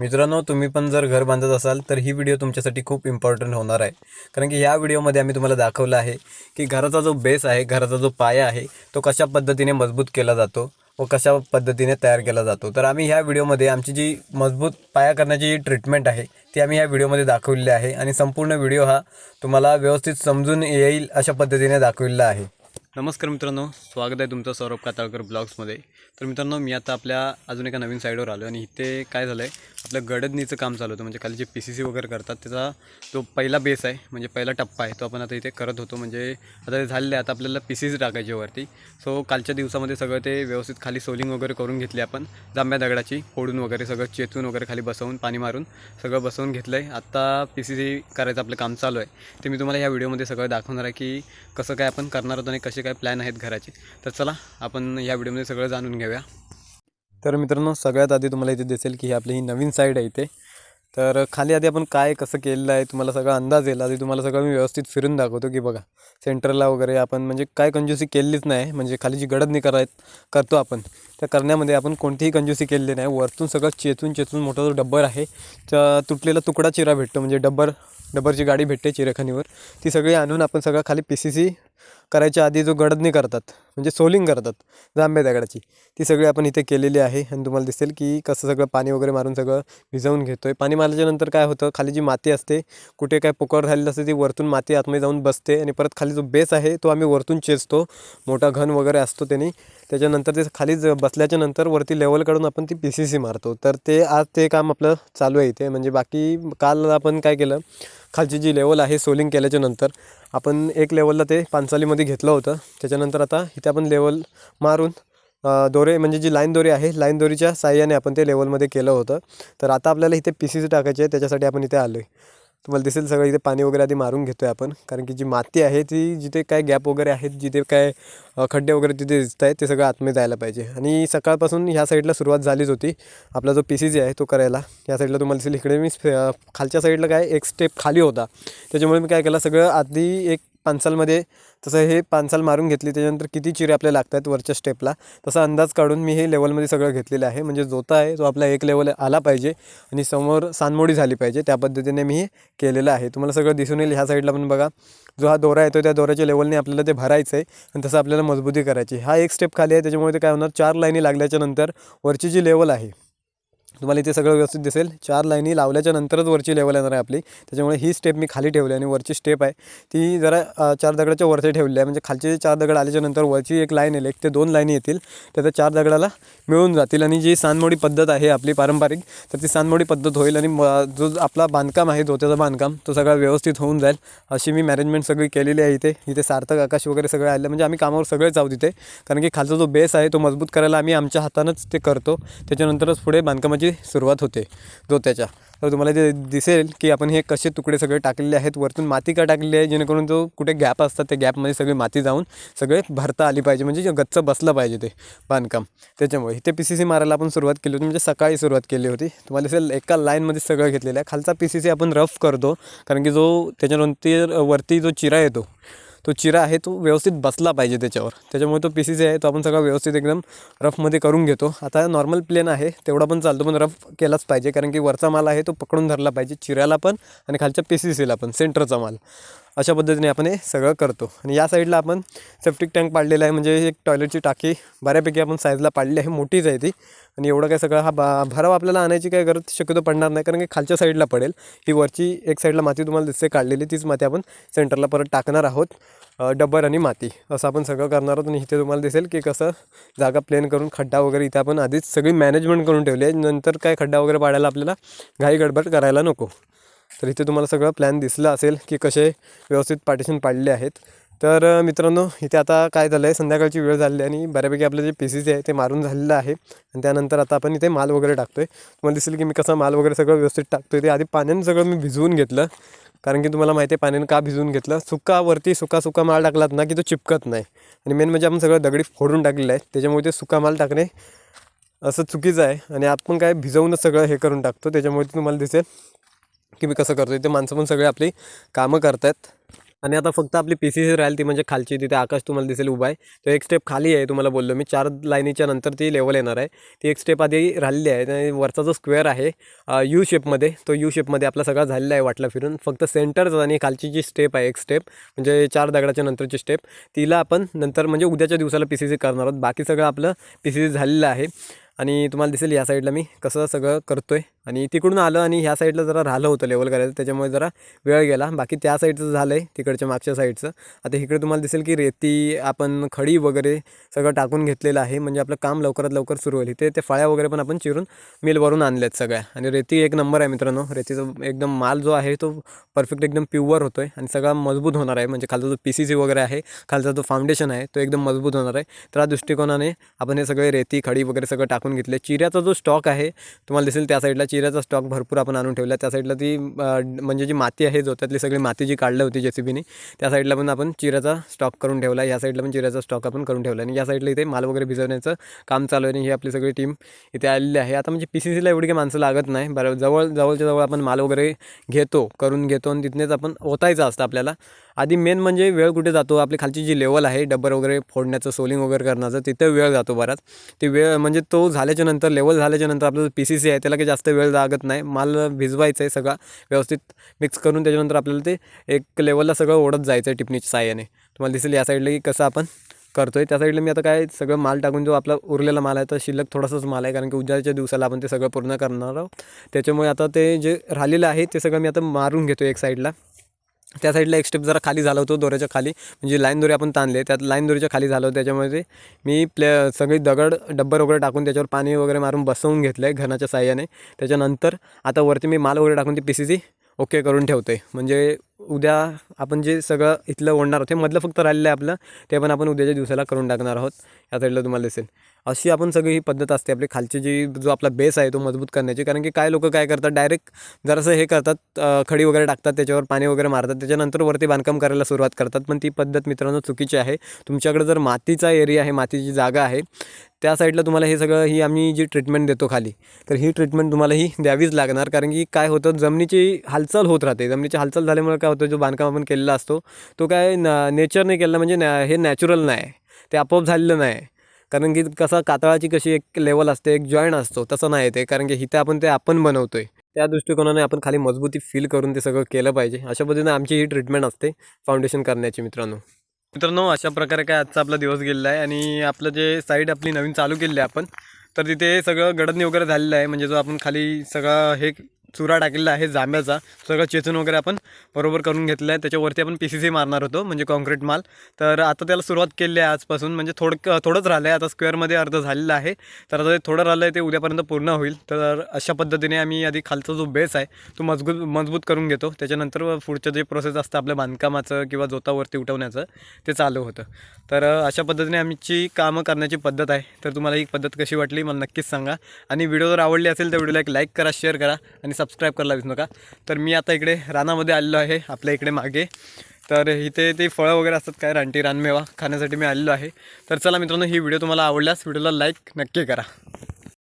मित्रांनो तुम्ही पण जर घर बांधत असाल तर ही व्हिडिओ तुमच्यासाठी खूप इम्पॉर्टंट होणार आहे. कारण की ह्या व्हिडिओमध्ये आम्ही तुम्हाला दाखवलं आहे की घराचा जो बेस आहे घराचा जो पाया आहे तो कशा पद्धतीने मजबूत केला जातो व कशा पद्धतीने तयार केला जातो. तर आम्ही ह्या व्हिडिओमध्ये आमची जी मजबूत पाया करण्याची जी ट्रीटमेंट आहे ती आम्ही ह्या व्हिडिओमध्ये दाखवलेली आहे आणि संपूर्ण व्हिडिओ हा तुम्हाला व्यवस्थित समजून येईल अशा पद्धतीने दाखवलेला आहे. नमस्कार मित्रांनो स्वागत आहे तुमचं सौरभ काताळकर ब्लॉग्समध्ये. तर मित्रांनो मी आता आपल्या अजून एका नवीन साईडवर आलो आणि इथे काय झालं आहे आपलं गडदनीचं काम चालू होतं. म्हणजे खाली जे पी सी सी वगैरे करतात त्याचा जो पहिला बेस आहे. म्हणजे पहिला टप्पा आहे. तो आपण आता इथे करत होतो. म्हणजे आता ते झालेलं आहे. आता आपल्याला पी सी सी टाकायची वरती. सो कालच्या दिवसामध्ये सगळं ते व्यवस्थित खाली सोलिंग वगैरे करून घेतली आपण. जांभ्या दगडाची फोडून वगैरे सगळं चेचून वगैरे खाली बसवून पाणी मारून सगळं बसवून घेतलं आहे आत्ता पी सी सी करायचं आपलं काम चालू आहे. ते मी तुम्हाला ह्या व्हिडिओमध्ये सगळं दाखवणार आहे की कसं काय आपण करणार आहोत आणि कसे काय प्लॅन आहेत घराचे. तर चला आपण ह्या व्हिडिओमध्ये सगळं जाणून घेऊया. तर मित्रांनो सगळ्यात आधी तुम्हाला इथे दिसेल की ही आपली ही नवीन साईड आहे इथे. तर खाली आधी आपण काय कसं केलेलं आहे तुम्हाला सगळा अंदाज येईल. आधी तुम्हाला सगळं मी व्यवस्थित फिरून दाखवतो की बघा सेंटरला वगैरे आपण म्हणजे काय कंजूसी केलेलीच नाही. म्हणजे खाली जी गडद कराय करतो आपण. त्या करण्यामध्ये आपण कोणतीही कंजूसी केलेली नाही. वरतून सगळं चेचून चेचून मोठा जो डब्बर आहे त्या तुटलेला तुकडा चिरा भेटतो. म्हणजे डब्बर डब्बरची गाडी भेटते चिरेखानीवर ती सगळी आणून आपण सगळं खाली पी सी सी करायच्या आधी जो गडदणी करतात म्हणजे सोलिंग करतात जांभ्या दगडाची ती सगळी आपण इथे केलेली आहे. आणि तुम्हाला दिसेल की कसं सगळं पाणी वगैरे मारून सगळं भिजवून घेतो आहे पाणी मारल्याच्यानंतर काय होतं खाली जी माती असते कुठे काय पोकळ झालेली असते ती वरतून माती आतमध्ये जाऊन बसते. आणि परत खाली जो बेस आहे तो आम्ही वरतून चेचतो. मोठा घन वगैरे असतो त्यांनी. त्याच्यानंतर ते खाली ज बसल्याच्या नंतर वरती लेवल काढून आपण ती पी सी सी मारतो. तर ते आज ते काम आपलं चालू आहे इथे. म्हणजे बाकी काल आपण काय केलं खालची जी लेवल आहे सोलिंग केल्याच्यानंतर आपण एक लेवलला ते पानसालीमध्ये घेतलं होतं. त्याच्यानंतर आता इथे आपण लेवल मारून दोरे म्हणजे जी लाईन दोरी आहे लाईन दोरीच्या साह्याने आपण ते लेवलमध्ये केलं होतं. तर आता आपल्याला इथे पी सी टाकायचे आहे त्याच्यासाठी आपण इथे आलो आहे तुम्हाला दिसेल सगळं इथे पाणी वगैरे आधी मारून घेतो आहे आपण. कारण की जी माती आहे ती जिथे काय गॅप वगैरे आहेत जिथे काय खड्डे वगैरे तिथे दिसत आहेत ते सगळं आतमध्ये जायला पाहिजे. आणि सकाळपासून ह्या साईडला सुरुवात झालीच होती. आपला जो पी सी सी आहे तो करायला. या साईडला तुम्हाला दिसेल इकडे मी खालच्या साईडला काय एक स्टेप खाली होता. त्याच्यामुळे मी काय केलं सगळं आधी एक पानसालमध्ये तसं हे पानसाल मारून घेतली त्याच्यानंतर किती चिरे आपल्याला लागतात वरच्या स्टेपला तसा अंदाज काढून मी हे लेवलमध्ये सगळं घेतलेलं आहे. म्हणजे जोता आहे तो आपला एक लेवल आला पाहिजे आणि समोर सानमोडी झाली पाहिजे. त्या पद्धतीने मी हे केलेलं आहे. तुम्हाला सगळं दिसून येईल ह्या साईडला पण बघा. जो हा दोरा येतो त्या दोऱ्याच्या लेवलने आपल्याला ते भरायचं आहे आणि तसं आपल्याला मजबूती करायची. हा एक स्टेप खाली आहे त्याच्यामुळे ते काय होणार? चार लाईनी लागल्याच्यानंतर वरची जी लेवल आहे तुम्हाला इथे सगळं व्यवस्थित दिसेल. चार लाईनी लावल्याच्या नंतरच वरची लेवल येणार आहे आपली. त्याच्यामुळे ही स्टेप मी खाली ठेवली आणि वरची स्टेप आहे. ती जरा चार दगडाच्या वरती ठेवली आहे. म्हणजे खालचे चार दगड आल्याच्यानंतर वरची एक लाईन येईल. एक ते दोन लाईनी येतील. तर त्या चार दगडाला मिळून जातील. आणि जी सानमोडी पद्धत आहे आपली पारंपरिक तर ती सानमोडी पद्धत होईल. आणि म- जो आपला बांधकाम आहे धोत्याचं बांधकाम तो सगळा व्यवस्थित होऊन जाईल. अशी मी मॅनेजमेंट सगळी केलेली आहे इथे. इथे सार्थक आकाश वगैरे सगळं आले म्हणजे आम्ही कामावर सगळेच आहोत इथे. कारण की खालचा जो बेस आहे तो मजबूत करायला आम्ही आमच्या हातानंच ते करतो. त्याच्यानंतरच पुढे बांधकामाची सुरुवात होते धोत्याच्या तर तुम्हाला ते दिसेल की आपण हे कसे तुकडे सगळे टाकलेले आहेत. वरतून माती का टाकलेली आहे? जेणेकरून जो कुठे गॅप असतात त्या गॅपमध्ये सगळी माती जाऊन सगळे भरता आली पाहिजे. म्हणजे जे गच्च बसलं पाहिजे ते बांधकाम. त्याच्यामुळे इथे पी सी सी मारायला आपण सुरुवात केली होती. म्हणजे सकाळी सुरुवात केली होती. तुम्हाला दिसेल एका लाईनमध्ये सगळं घेतलेलं आहे. खालचा पी सी सी आपण रफ करतो. कारण की जो त्याच्यानंतर वरती जो चिरा येतो तो चिरा आहे तो व्यवस्थित बसला पाहिजे त्याच्यावर. त्याच्यामुळे तो पी सी सी आहे तो आपण सगळा व्यवस्थित एकदम रफमध्ये करून घेतो. आता नॉर्मल प्लेन आहे तेवढा पण चालतो पण रफ केलाच पाहिजे कारण की वरचा माल आहे तो पकडून धरला पाहिजे चिऱ्याला पण आणि खालच्या पी सी सीला पण सेंटरचा माल. अशा पद्धतीने आपण हे सगळं करतो. आणि या साईडला आपण सेफ्टिक टँक पाडलेला आहे. म्हणजे एक टॉयलेटची टाकी बऱ्यापैकी आपण साईजला पाडली आहे. मोठीच आहे ती. आणि एवढं काय सगळं हा बा भराव आपल्याला आणायची काय गरज शक्यतो पडणार नाही. कारण की खालच्या साईडला पडेल. ही वरची एक साईडला माती तुम्हाला दिसते काढलेली. तीच माती आपण सेंटरला परत टाकणार आहोत. डब्बर आणि माती. असं आपण सगळं करणार आहोत. आणि इथे तुम्हाला दिसेल की कसं जागा प्लेन करून खड्डा वगैरे इथे आपण आधीच सगळी मॅनेजमेंट करून ठेवली आहे. नंतर काय खड्डा वगैरे पाडायला आपल्याला घाई गडबड करायला नको. तर इथे तुम्हाला सगळं प्लॅन दिसलं असेल की कसे व्यवस्थित पार्टिशन पाडले आहेत. तर मित्रांनो इथे आता काय झालं आहे संध्याकाळची वेळ झाली आणि बऱ्यापैकी आपलं जे पी सी जे आहे ते मारून झालेलं आहे. आणि त्यानंतर आता आपण इथे माल वगैरे टाकतो आहे तुम्हाला दिसेल की मी कसं माल वगैरे सगळं व्यवस्थित टाकतो आहे ते आधी पाण्यानं सगळं मी भिजवून घेतलं. कारण की तुम्हाला माहिती आहे पाण्यानं का भिजवून घेतलं? सुकावरती सुका सुका माल टाकलात ना की तो चिपकत नाही. आणि मेन म्हणजे आपण सगळं दगडी फोडून टाकलेलं आहे. त्याच्यामुळे ते सुका माल टाकणे असं चुकीचं आहे. आणि आपण काय भिजवूनच सगळं हे करून टाकतो. त्याच्यामुळे ते तुम्हाला दिसेल की मी कसं करतो इथे माणसं पण सगळे आपली कामं करतात आणि आता फक्त आपली पी सी सी राहील ती म्हणजे खालची तिथे आकाश तुम्हाला दिसेल उभा आहे. तो एक स्टेप खाली आहे तुम्हाला बोललो मी. चार लाईनीच्या नंतर ती लेवल येणार आहे. ती एक स्टेप आधी राहिलेली आहे आणि वरचा जो स्क्वेअर आहे यू शेपमध्ये तो यू शेपमध्ये आपला सगळा झालेला आहे वाटला फिरून. फक्त सेंटरच आणि खालची जी स्टेप आहे एक स्टेप म्हणजे चार दगडाच्या नंतरची स्टेप तिला आपण नंतर म्हणजे उद्याच्या दिवसाला पी सी सी करणार आहोत. बाकी सगळं आपलं पी सी सी झालेलं आहे. आणि तुम्हाला दिसेल ह्या साईडला मी कसं सगळं करतो आहे आणि तिकडून आलं आणि ह्या साईडला जरा राहिलं होतं लेवल करायचं त्याच्यामुळे जरा वेळ गेला. बाकी त्या साईडचं झालं आहे तिकडच्या मागच्या साईडचं आता इकडे तुम्हाला दिसेल की रेती आपण खडी वगैरे सगळं टाकून घेतलेलं आहे. म्हणजे आपलं काम लवकरात लवकर सुरू होईल. इथे ते फळ्या वगैरे पण आपण चिरून मिलवरून आणल्यात सगळ्या. आणि रेती एक नंबर आहे मित्रांनो. रेतीचा एकदम माल जो आहे तो परफेक्ट एकदम प्युअर होतो आहे आणि सगळा मजबूत होणार आहे. म्हणजे खालचा जो पी सी सी वगैरे आहे खालचा जो फाउंडेशन आहे तो एकदम मजबूत होणार आहे. त्या दृष्टिकोनाने आपण हे सगळे रेती खडी वगैरे सगळं टाकून घेतले. चिऱ्याचा जो स्टॉक आहे तुम्हाला दिसेल त्या साईडला चिऱ्याचा स्टॉक भरपूर आपण आणून ठेवला. त्या साईडला ती म्हणजे जी माती आहे जोत्यातली सगळी माती जी काढली होती जेसीबीने त्या साईडला पण आपण चिऱ्याचा स्टॉक करून ठेवला. या साईडला पण चिऱ्याचा स्टॉक आपण करून ठेवला. आणि या साईडला इथे माल वगैरे भिजवण्याचं काम चालू आहे. आणि ही आपली सगळी टीम इथे आलेली आहे. आता म्हणजे पी सी सीला एवढी काही माणसं लागत नाही. बरं जवळ जवळच्या जवळ आपण माल वगैरे घेतो करून घेतो. आणि तिथनेच आपण ओतायचं असतं आपल्याला. आधी मेन म्हणजे वेळ कुठे जातो? आपली खालची जी लेवल आहे डब्बर वगैरे फोडण्याचं सोलिंग वगैरे करण्याचं तिथे वेळ जातो बराच. ते वेळ म्हणजे तो झाल्याच्यानंतर लेवल झाल्याच्यानंतर आपलं पी सी सी आहे त्याला काही जास्त वेळ लागत नाही. माल भिजवायचं आहे सगळा व्यवस्थित मिक्स करून त्याच्यानंतर आपल्याला ते एक लेवलला सगळं ओढत जायचं आहे टिपणीच्या साह्याने. तुम्हाला दिसेल या साईडला की कसं आपण करतोय. त्या साईडला मी आता काय सगळं माल टाकून जो आपला उरलेला माल आहे तर शिल्लक थोडासाच माल आहे. कारण की उद्याच्या दिवसाला आपण ते सगळं पूर्ण करणार आहोत. त्याच्यामुळे आता ते जे राहिलेलं आहे ते सगळं मी आता मारून घेतो एक साईडला त्या साईडला एक स्टेप जरा खाली झाला होतो दोऱ्याच्या खाली. म्हणजे लाईन दोरे आपण ताणले त्यात लाईन दोरीच्या खाली झालं होतं. त्याच्यामध्ये मी प्ले सगळी दगड डब्बर वगैरे टाकून त्याच्यावर पाणी वगैरे मारून बसवून घेतलं आहे घनाच्या साह्याने. त्याच्यानंतर आता वरती मी माल वगैरे टाकून ती पी सी सी ओके करून ठेवतो आहे म्हणजे उद्या आपण जे सगळं इथलं ओढणार आहोत ते मधलं फक्त राहिलेलं आहे आपलं ते पण आपण उद्याच्या दिवसाला करून टाकणार आहोत. या साईडला तुम्हाला दिसेल. अशी आपण सगळी ही पद्धत असते. आपली खालची जी जो आपला बेस आहे तो मजबूत करण्याची. कारण की काय लोक काय करतात? डायरेक्ट जरासं हे करतात खडी वगैरे टाकतात त्याच्यावर पाणी वगैरे मारतात. त्याच्यानंतर वरती बांधकाम करायला सुरुवात करतात. पण ती पद्धत मित्रांनो चुकीची आहे. तुमच्याकडे जर मातीचा एरिया आहे मातीची जागा आहे त्या साईडला तुम्हाला हे सगळं ही आम्ही जी ट्रीटमेंट देतो खाली तर ही ट्रीटमेंट तुम्हाला ही द्यावीच लागणार. कारण की काय होतं? जमिनीची हालचाल होत राहते. जमिनीची हालचाल झाल्यामुळे काय होतं? जो बांधकाम आपण केलेला असतो तो काय न नेचरने केलेला म्हणजे नॅ हे नॅचरल नाही. ते आपोआप झालेलं नाही. कारण की कसं कातळाची कशी एक लेवल असते एक जॉईंट असतो तसं नाही ते. कारण की इथे आपण ते आपण बनवतोय. त्या दृष्टिकोनाने आपण खाली मजबूती फील करून ते सगळं केलं पाहिजे. अशा पद्धतीने आमची ही ट्रीटमेंट असते फाउंडेशन करण्याची मित्रांनो. मित्रांनो अशा प्रकारे काय आजचा आपला दिवस गेलेला आहे आणि आपलं जे साईड आपली नवीन चालू केली आहे आपण तर तिथे सगळं गडदणी वगैरे झालेलं आहे. म्हणजे जो आपण खाली सगळा हे चुरा टाकलेला आहे जांब्याचा. सगळं चेचून वगैरे आपण बरोबर करून घेतलं आहे. त्याच्यावरती आपण पी सी सी मारणार होतो म्हणजे कॉन्क्रीट माल. तर आता त्याला सुरुवात केली आहे आजपासून. म्हणजे थोडं थोडंच राहिलं आहे आता स्क्वेअरमध्ये अर्ध झालेलं आहे. तर आता ते थोडं राहिलं आहे ते उद्यापर्यंत पूर्ण होईल. तर अशा पद्धतीने आम्ही आधी खालचा जो बेस आहे तो मजबूत मजबूत करून घेतो. त्याच्यानंतर पुढचं जे प्रोसेस असतं आपल्या बांधकामाचं किंवा जोतावरती उठवण्याचं ते चालू होतं. तर अशा पद्धतीने आमची कामं करण्याची पद्धत आहे. तर तुम्हाला ही पद्धत कशी वाटली मला नक्कीच सांगा. आणि व्हिडिओ जर आवडली असेल तर व्हिडिओला एक लाईक करा शेअर करा. आणि सबस्क्राईब करायला विसरू नका. तर मी आता इकडे रानामध्ये आलेलो आहे आपल्या इकडे मागे. तर इथे ते फळं वगैरे असतात काय रानटी रानमेवा खाण्यासाठी मी आलेलो आहे. तर चला मित्रांनो ही व्हिडिओ तुम्हाला आवडल्यास व्हिडिओला लाईक नक्की करा.